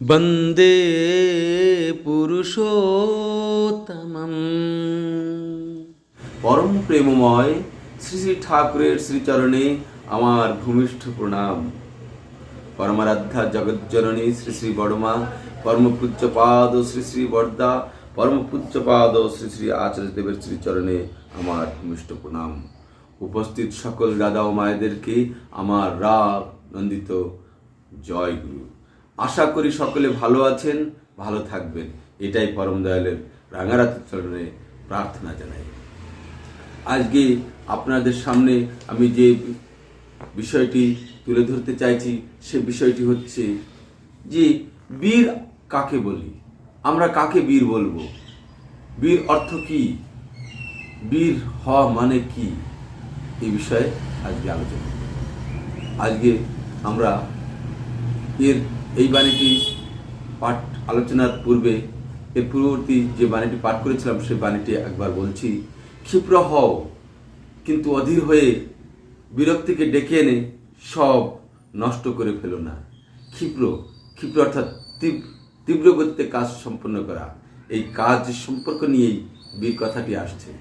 বন্দে পুরুষোত্তমম। পরম প্রেমময় শ্রী শ্রী ঠাকুরের শ্রীচরণে আমার ভূমিষ্ঠ প্রণাম। পরমারাধ্যা জগজ্জননী শ্রী শ্রী বড়মা পরমপূজ্য পাদ শ্রী শ্রী বর্দা পরমপূজ্য পাদ শ্রী শ্রী আচার্যদেবের শ্রীচরণে আমার ভূমিষ্ঠ প্রণাম। উপস্থিত সকল দাদা ও মায়েদেরকে আমার রাগ নন্দিত জয় গুরু। আশা করি সকলে ভালো আছেন, ভালো থাকবেন। এটাই পরম দয়ালের রাঙারাতের চরণে প্রার্থনা জানাই। আজকে আপনাদের সামনে আমি যে বিষয়টি তুলে ধরতে চাইছি, সে বিষয়টি হচ্ছে যে বীর কাকে বলি? আমরা কাকে বীর বলব? বীর অর্থ কি? বীর হওয়া মানে কি? এই বিষয়ে আজকে আলোচনা আজকে আমরা এর এই বাণীটি পাঠ আলোচনার পূর্বে, এর পূর্ববর্তী যে বাণীটি পাঠ করেছিলাম, সেই বাণীটি একবার বলছি। ক্ষিপ্র হও, কিন্তু অধীর হয়ে বিরক্তিকে ডেকে এনে সব নষ্ট করে ফেলো না। ক্ষিপ্র ক্ষিপ্র অর্থাৎ তীব্র গতিতে কাজ সম্পন্ন করা। এই কাজ সম্পর্ক নিয়েই বীর কথাটি আসছে।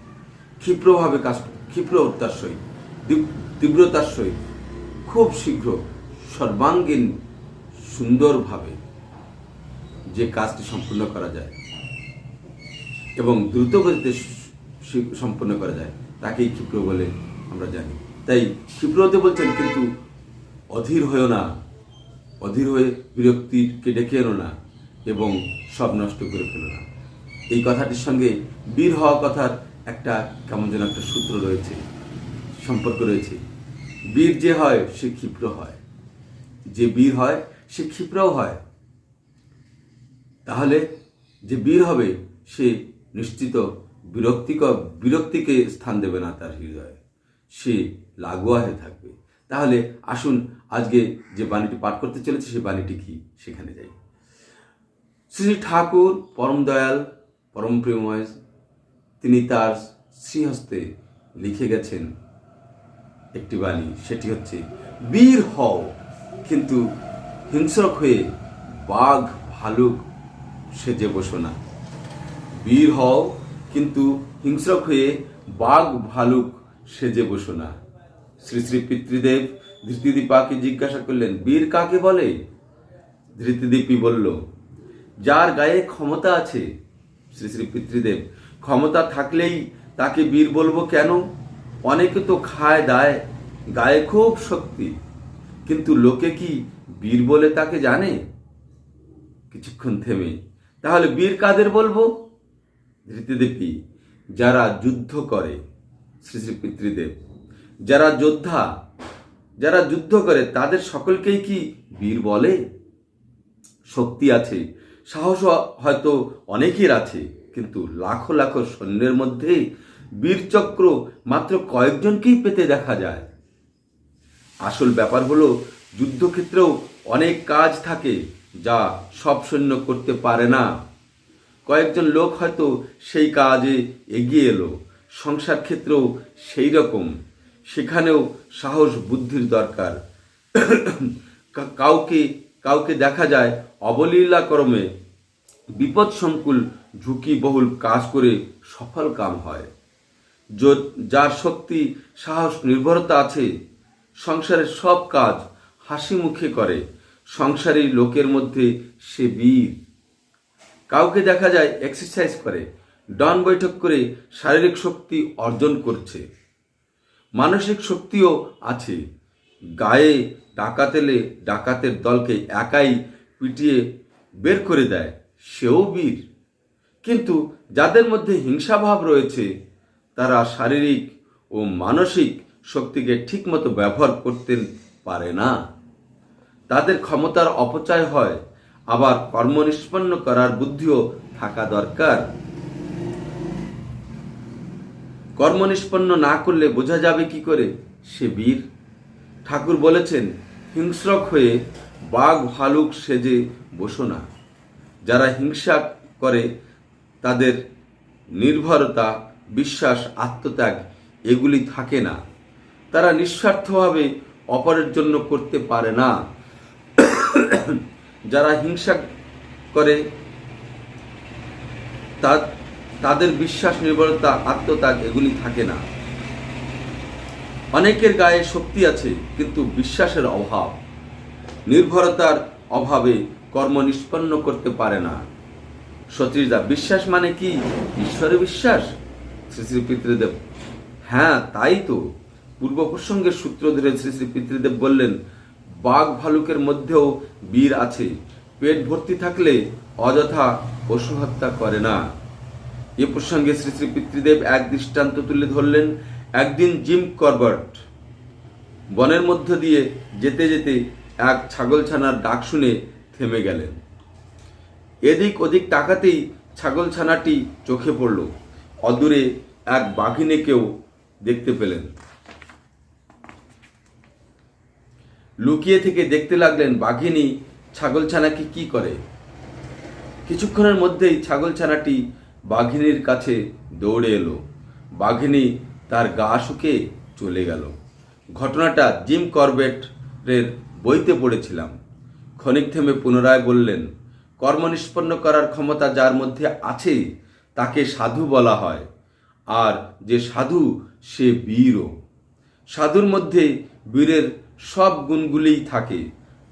ক্ষিপ্রভাবে কাজ ক্ষিপ্রতার সহিত তীব- তীব্রতার সহিত খুব শীঘ্র সর্বাঙ্গীন সুন্দরভাবে যে কাজটি সম্পূর্ণ করা যায় এবং দ্রুত গতিতে স- সি- সম্পন্ন করা যায়, তাকেই ক্ষিপ্র বলে আমরা জানি। তাই ক্ষিপ্র বলছেন, কিন্তু অধীর হয়েও না, অধীর হয়ে বিরক্তিকে ডেকে এনো না এবং সব নষ্ট করে ফেলো না। এই কথাটির সঙ্গে বীর হওয়া কথার একটা কেমন যেন একটা সূত্র রয়েছে, সম্পর্ক রয়েছে। বীর যে হয়, সে ক্ষিপ্র হয়। যে বীর হয় সে ক্ষিপ্রাও হয়। তাহলে যে বীর হবে, সে নিশ্চিত বিরক্তিকর বিরক্তিকে স্থান দেবে না তার হৃদয়ে। সে লাগোয়া হয়ে থাকবে। তাহলে আসুন, আজকে যে বাণীটি পাঠ করতে চলেছে সেই বাণীটি কি? সেখানে যাই। শ্রী ঠাকুর পরম দয়াল পরম প্রেময় তিনি তার শ্রীহস্তে লিখে গেছেন একটি বাণী। সেটি হচ্ছে, বীর হও, কিন্তু হিংস্রক হয়ে বাঘ, ভালুক সেজে বসো না। বীর হও, কিন্তু হিংস্রক হয়ে বাঘ, ভালুক সেজে বসো না। শ্রী শ্রী পিতৃদেব ধৃতিদীপাকে জিজ্ঞাসা করলেন, বীর কাকে বলে? ধৃতিদীপী বলল, যার গায়ে ক্ষমতা আছে। শ্রী শ্রী পিতৃদেব, ক্ষমতা থাকলেই তাকে বীর বলব কেন? অনেকে তো খায় দায়, গায়ে খুব শক্তি। কিন্তু লোকে কি বীর বলে তাকে জানে? কিছুক্ষণ থেমে। তাহলে বীর কাদের বলব? ধৃতিদেবী যারা যুদ্ধ করে, শ্রী শ্রী পিতৃদেব, যারা যোদ্ধা, যারা যুদ্ধ করে, তাদের সকলকেই কি বীর বলে? শক্তি আছে সাহস হয়তো অনেকের আছে, কিন্তু লাখো লাখো সৈন্যের মধ্যে বীরচক্র মাত্র কয়েকজনকেই পেতে দেখা যায়। আসল ব্যাপার হলো, যুদ্ধক্ষেত্রেও অনেক কাজ থাকে যা সব সৈন্য করতে পারে না। কয়েকজন লোক হয়তো সেই কাজে এগিয়ে এলো। সংসার ক্ষেত্রেও সেই রকম। সেখানেও সাহস, বুদ্ধির দরকার। কাউকে কাউকে দেখা যায় অবলীলাক্রমে বিপদ সংকুল ঝুঁকি বহুল কাজ করে সফল কাম হয়। যার শক্তি, সাহস, নির্ভরতা আছে, সংসারের সব কাজ হাসি মুখে করে। সংসারী লোকের মধ্যে সে বীর। কাউকে দেখা যায় এক্সারসাইজ করে, ডন বৈঠক করে শারীরিক শক্তি অর্জন করছে। মানসিক শক্তিও আছে। গায়ে ডাকাতেলে ডাকাতের দলকে একাই পিটিয়ে বের করে দেয়, সেও বীর। কিন্তু যাদের মধ্যে হিংসাভাব রয়েছে, তারা শারীরিক ও মানসিক শক্তিকে ঠিকমতো ব্যবহার করতে পারে না। তাদের ক্ষমতার অপচয় হয়, আবার কর্ম নিষ্পন্ন করার বুদ্ধিও থাকা দরকার। কর্ম নিষ্পন্ন না করলে বোঝা যাবে কি করে? সে বীর। ঠাকুর বলেছেন, হিংস্রক হয়ে বাঘ ভালুক সেজে বসো না। যারা হিংসা করে, তাদের নির্ভরতা, বিশ্বাস, আত্মত্যাগ, এগুলি থাকে না। তারা নিঃস্বার্থভাবে অপরের জন্য করতে পারে না। যারা হিংসা করে তাদের বিশ্বাস নির্ভরতা আত্মত্যাগ এগুলি থাকে না। অনেকের গায়ে শক্তি আছে, কিন্তু বিশ্বাসের অভাব। নির্ভরতার অভাবে কর্ম নিষ্পন্ন করতে পারে না। সতীশদা বিশ্বাস মানে কি? ঈশ্বরে বিশ্বাস? শ্রী শ্রী পিতৃদেব। হ্যাঁ তাই তো। পূর্ব প্রসঙ্গের সূত্র ধরে শ্রী শ্রী পিতৃদেব বললেন বাঘ ভালুকের মধ্যেও বীর আছে। পেট ভর্তি থাকলে অযথা পশু হত্যা করে না। এ প্রসঙ্গে শ্রী শ্রী পিতৃদেব এক দৃষ্টান্ত তুলে ধরলেন, একদিন জিম করবার্ট বনের মধ্য দিয়ে যেতে যেতে এক ছাগলছানার ডাক শুনে থেমে গেলেন। এদিক ওদিক তাকাতেই ছাগলছানাটি চোখে পড়ল। অদূরে এক বাঘিনীকেও দেখতে পেলেন। লুকিয়ে থেকে দেখতে লাগলেন বাঘিনী ছাগলছানাকে কি করে। কিছুক্ষণের মধ্যেই ছাগলছানাটি বাঘিনীর কাছে দৌড়ে এলো। বাঘিনী তার গা শুকে চলে গেল। ঘটনাটা জিম করবেটের বইতে পড়েছিলাম। ক্ষণিক থেমে পুনরায় বললেন, কর্ম নিষ্পন্ন করার ক্ষমতা যার মধ্যে আছে, তাকে সাধু বলা হয়। আর যে সাধু, সে বীরও। সাধুর মধ্যে বীরের সব গুণগুলিই থাকে।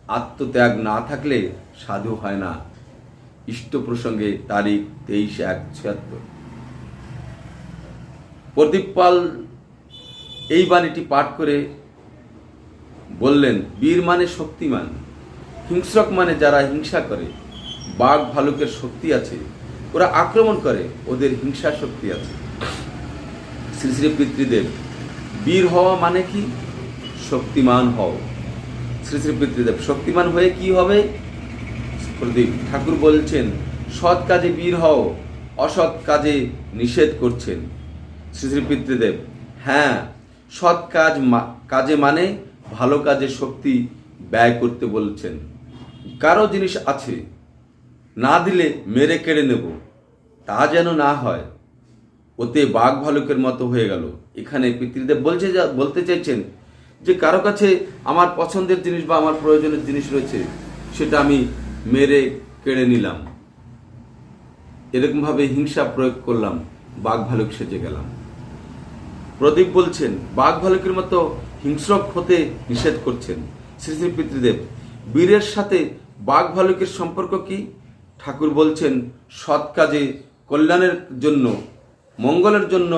আত্মত্যাগ না থাকলে সাধু হয় না। ইষ্ট প্রসঙ্গে তারিখ তেইশ এক ছিয়াত্তর। প্রদীপ পাল এই বাণীটি পাঠ করে বললেন, বীর মানে শক্তিমান, হিংস্রক মানে যারা হিংসা করে। বাঘ ভালুকের শক্তি আছে, ওরা আক্রমণ করে, ওদের হিংসা শক্তি আছে। শ্রী শ্রী পিতৃদেব, বীর হওয়া মানে কি? শক্তিমান হও। শ্রী শ্রী পিতৃদেব শক্তিমান হয়ে কি হবে? প্রদীপ ঠাকুর বলছেন, সৎ কাজে বীর হও, অসৎ কাজে নিষেধ করছেন। শ্রী শ্রী পিতৃদেব হ্যাঁ সৎ কাজ কাজে মানে ভালো কাজে শক্তি ব্যয় করতে বলছেন। কারও জিনিস আছে, না দিলে মেরে কেড়ে নেব, তা যেন না হয়। ওতে বাঘ ভালুকের মতো হয়ে গেল। এখানে পিতৃদেব বলছে বলতে চাইছেন যে কারও কাছে আমার পছন্দের জিনিস বা আমার প্রয়োজনের জিনিস রয়েছে, সেটা আমি মেরে কেড়ে নিলাম। এরকমভাবে হিংসা প্রয়োগ করলাম, বাঘ ভালুক সেজে গেলাম। প্রদীপ বলছেন, বাঘ ভালুকের মতো হিংস্রক হতে নিষেধ করছেন। শ্রী শ্রী পিতৃদেব, বীরের সাথে বাঘ ভালুকের সম্পর্ক কি? ঠাকুর বলছেন, সৎ কাজে কল্যাণের জন্য, মঙ্গলের জন্য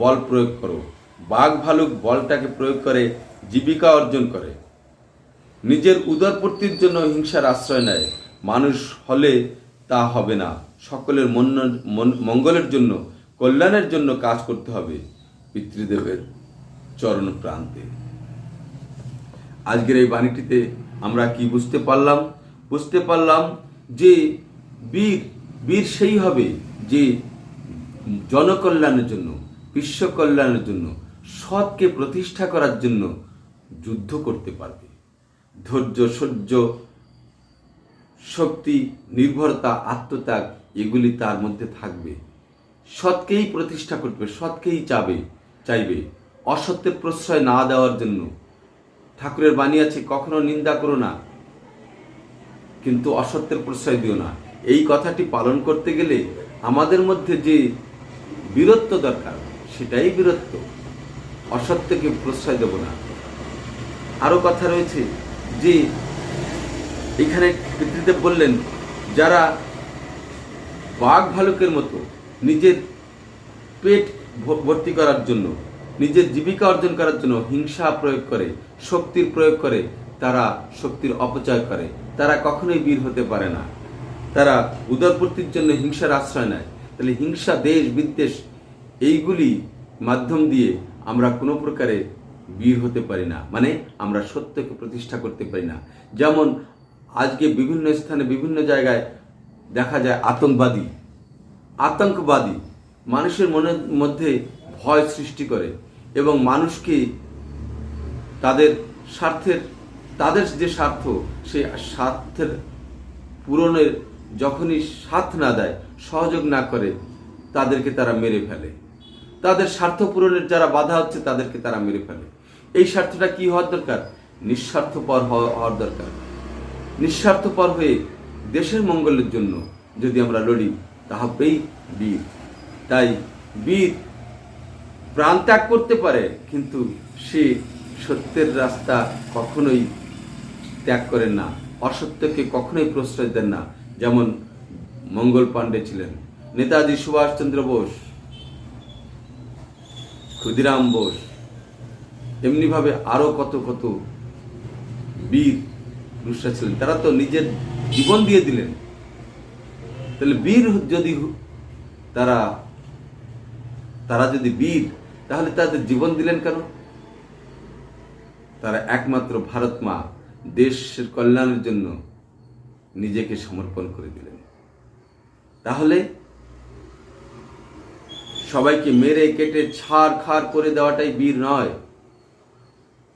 বল প্রয়োগ করো। বাঘ ভালুক বলটাকে প্রয়োগ করে জীবিকা অর্জন করে। নিজের উদরপূর্তির জন্য হিংসার আশ্রয় নেয়। মানুষ হলে তা হবে না। সকলের মঙ্গলের জন্য, কল্যাণের জন্য কাজ করতে হবে। পিতৃদেবের চরণ প্রান্তে আজকের এই বাণীটিতে আমরা কি বুঝতে পারলাম? বুঝতে পারলাম যে বীর বীর সেই হবে যে জনকল্যাণের জন্য বিশ্ব কল্যাণের জন্য, সৎকে প্রতিষ্ঠা করার জন্য যুদ্ধ করতে পারবে। ধৈর্য, সহ্য, শক্তি, নির্ভরতা, আত্মত্যাগ, এগুলি তার মধ্যে থাকবে। সৎকেই প্রতিষ্ঠা করবে, সৎকেই চাবে, চাইবে। অসত্যের প্রশ্রয় না দেওয়ার জন্য। ঠাকুরের বাণী আছে, কখনো নিন্দা করো না। কিন্তু অসত্যের প্রশ্রয় দিও না। এই কথাটি পালন করতে গেলে আমাদের মধ্যে যে বীরত্ব দরকার, সেটাই বীরত্ব। অসত্যকে প্রশ্রয় দেব না। আরও কথা রয়েছে যে এখানে পিতৃদেব বললেন, যারা বাঘ ভালুকের মতো নিজের পেট ভর্তি করার জন্য, নিজের জীবিকা অর্জন করার জন্য হিংসা প্রয়োগ করে, শক্তির প্রয়োগ করে, তারা শক্তির অপচয় করে। তারা কখনোই বীর হতে পারে না। তারা উদরপূর্তির জন্য হিংসার আশ্রয় নেয়। তাহলে হিংসা, দেশ, বিদ্বেষ, এইগুলি মাধ্যম দিয়ে আমরা কোনো প্রকারে বীর হতে পারি না। মানে আমরা সত্যকে প্রতিষ্ঠা করতে পারি না। যেমন আজকে বিভিন্ন স্থানে, বিভিন্ন জায়গায় দেখা যায় আতঙ্কবাদী। আতঙ্কবাদী। মানুষের মনের মধ্যে ভয় সৃষ্টি করে এবং মানুষকে তাদের স্বার্থের, তাদের যে স্বার্থ, সেই স্বার্থের পূরণের যখনই সাথ না দেয়, সহযোগ না করে, তাদেরকে তারা মেরে ফেলে। তাদের স্বার্থ পূরণের যারা বাধা হচ্ছে, তাদেরকে তারা মেরে ফেলে। এই স্বার্থটা কি হওয়ার দরকার? নিঃস্বার্থপর হওয়া- হওয়ার দরকার। নিঃস্বার্থপর হয়ে দেশের মঙ্গলের জন্য যদি আমরা লড়ি তাহবেই বীর। তাই বীর প্রাণ ত্যাগ করতে পারে, কিন্তু সে সত্যের রাস্তা কখনোই ত্যাগ করেন না। অসত্যকে কখনোই প্রশ্রয় দেন না, যেমন মঙ্গল পাণ্ডে ছিলেন। নেতাজি সুভাষচন্দ্র বোস, ক্ষুদিরাম বোস এমনিভাবে আরও কত কত বীর পুরুষরা ছিলেন। তারা তো নিজের জীবন দিয়ে দিলেন। তাহলে বীর যদি তারা তারা যদি বীর, তাহলে তাদের জীবন দিলেন কেন? তারা একমাত্র ভারত মা দেশের কল্যাণের জন্য নিজেকে সমর্পণ করে দিলেন। তাহলে সবাইকে মেরে কেটে ছাড় খাড় করে দেওয়াটাই বীর নয়।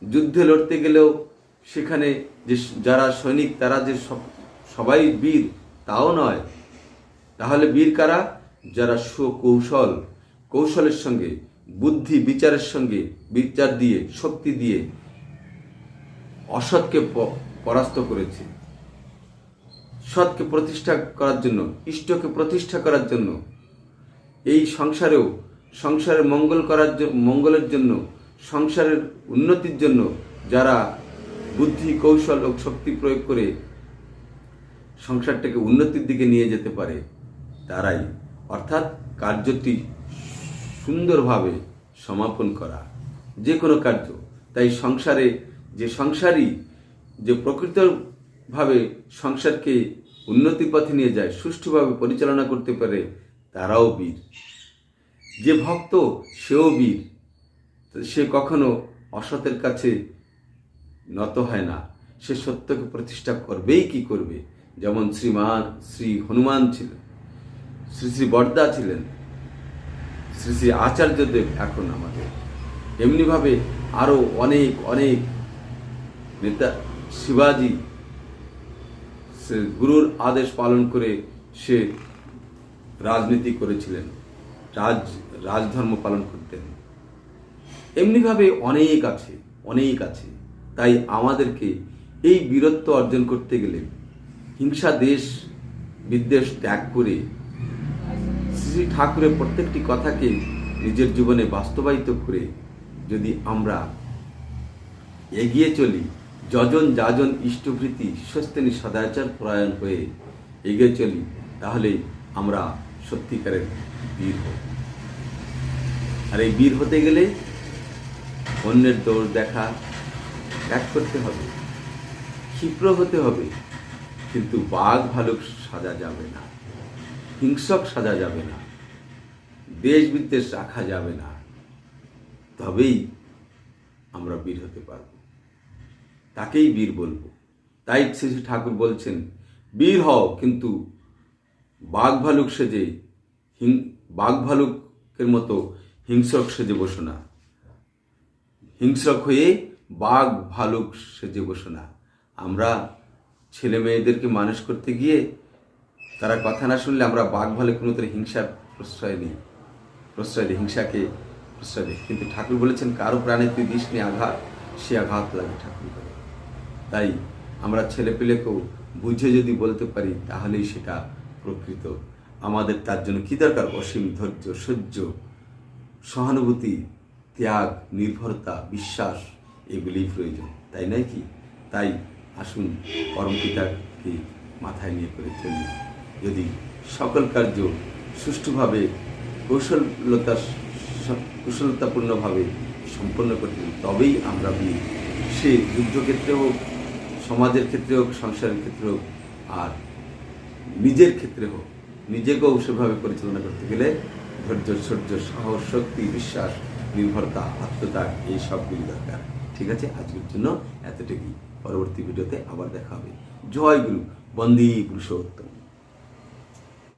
যুদ্ধে লড়তে গেলেও সেখানে যে যারা সৈনিক, তারা যে সব- সবাই বীর, তাও নয়। তাহলে বীর কারা? যারা সুকৌশল, কৌশলের সঙ্গে, বুদ্ধি, বিচারের সঙ্গে, বিচার দিয়ে, শক্তি দিয়ে অসৎকে পরাস্ত করেছে। সৎকে প্রতিষ্ঠা করার জন্য, ইষ্টকে প্রতিষ্ঠা করার জন্য, এই সংসারেও সংসারের মঙ্গল করার মঙ্গলের জন্য সংসারের উন্নতির জন্য যারা বুদ্ধি, কৌশল ও শক্তি প্রয়োগ করে সংসারটাকে উন্নতির দিকে নিয়ে যেতে পারে, তারাই। অর্থাৎ কার্যটি সুন্দরভাবে সমাপন করা, যে কোনো কার্য। তাই সংসারে যে সংসারই যে প্রকৃতভাবে সংসারকে উন্নতির পথে নিয়ে যায়, সুষ্ঠুভাবে পরিচালনা করতে পারে, তারাও বীর। যে ভক্ত, সেও বীর। সে কখনো অসতের কাছে নত হয় না। সে সত্যকে প্রতিষ্ঠা করবেই কি করবে? যেমন শ্রীমান শ্রী হনুমান ছিলেন, শ্রী শ্রী বর্দা ছিলেন, শ্রী শ্রী আচার্যদেব এখন আমাদের। এমনিভাবে আরও অনেক অনেক নেতা, শিবাজি, সে গুরুর আদেশ পালন করে সে রাজনীতি করেছিলেন, রাজ, রাজধর্ম পালন করতেন। এমনিভাবে অনেক আছে অনেক আছে। তাই আমাদেরকে এই বীরত্ব অর্জন করতে গেলে হিংসা, দেশ, বিদ্বেষ ত্যাগ করে শ্রী ঠাকুরের প্রত্যেকটি কথাকে নিজের জীবনে বাস্তবায়িত করে যদি আমরা এগিয়ে চলি, যজন যাজন ইষ্টভৃতি স্বস্তিনী সদাচার পরায়ণ হয়ে এগিয়ে চলি, তাহলে আমরা সত্যিকারের বীর হব। আর এই বীর হতে গেলে অন্যের দৌড় দেখা ত্যাগ করতে হবে, ক্ষিপ্র হতে হবে, কিন্তু বাঘ ভালুক সাজা যাবে না, হিংসক সাজা যাবে না দেশ বিদ্বেষ রাখা যাবে না, তবেই আমরা বীর হতে পারব। তাকেই বীর বলব। তাই শ্রী শ্রী ঠাকুর বলছেন, বীর হও, কিন্তু বাঘ ভালুক সেজে হিং, বাঘ ভালুকের মতো হিংসক সেজে বসো না। হিংস্রক হয়ে বাঘ ভালুক সেজে বসো না আমরা ছেলে মেয়েদেরকে মানুষ করতে গিয়ে তারা কথা না শুনলে আমরা বাঘ ভালুকের মতো হিংসার প্রশ্রয় নিই। প্রশ্রয় দিই হিংসাকে প্রশ্রয় দিই কিন্তু ঠাকুর বলেছেন, কারও প্রাণে তুই দিস নি আঘাত, সে আঘাত লাগে ঠাকুর বলে তাই আমরা ছেলে পেলেকেও বুঝে যদি বলতে পারি, তাহলেই সেটা প্রকৃত। আমাদের তার জন্য কী দরকার? অসীম ধৈর্য, সহ্য, সহানুভূতি ত্যাগ, নির্ভরতা, বিশ্বাস, এগুলিই প্রয়োজন, তাই নয় কি? তাই আসুন পরম পিতাকে মাথায় নিয়ে করে চলি। যদি সকল কার্য সুষ্ঠুভাবে, কৌশলতা, কুশলতাপূর্ণভাবে সম্পন্ন করতে তবেই আমরা বীর সে যুদ্ধক্ষেত্রে হোক, সমাজের ক্ষেত্রে হোক, সংসারের ক্ষেত্রে হোক, আর নিজের ক্ষেত্রে হোক, নিজেকেও সেভাবে পরিচালনা করতে গেলে ধৈর্য, সহ্য, সাহস, শক্তি, বিশ্বাস নির্ভরতা আত্মত্যাগ এই সবগুলি দরকার। ঠিক আছে? আজকের জন্য এতটুকুই। পরবর্তী ভিডিওতে আবার দেখা হবে। জয় গুরু। বন্দী পুরুষোত্তম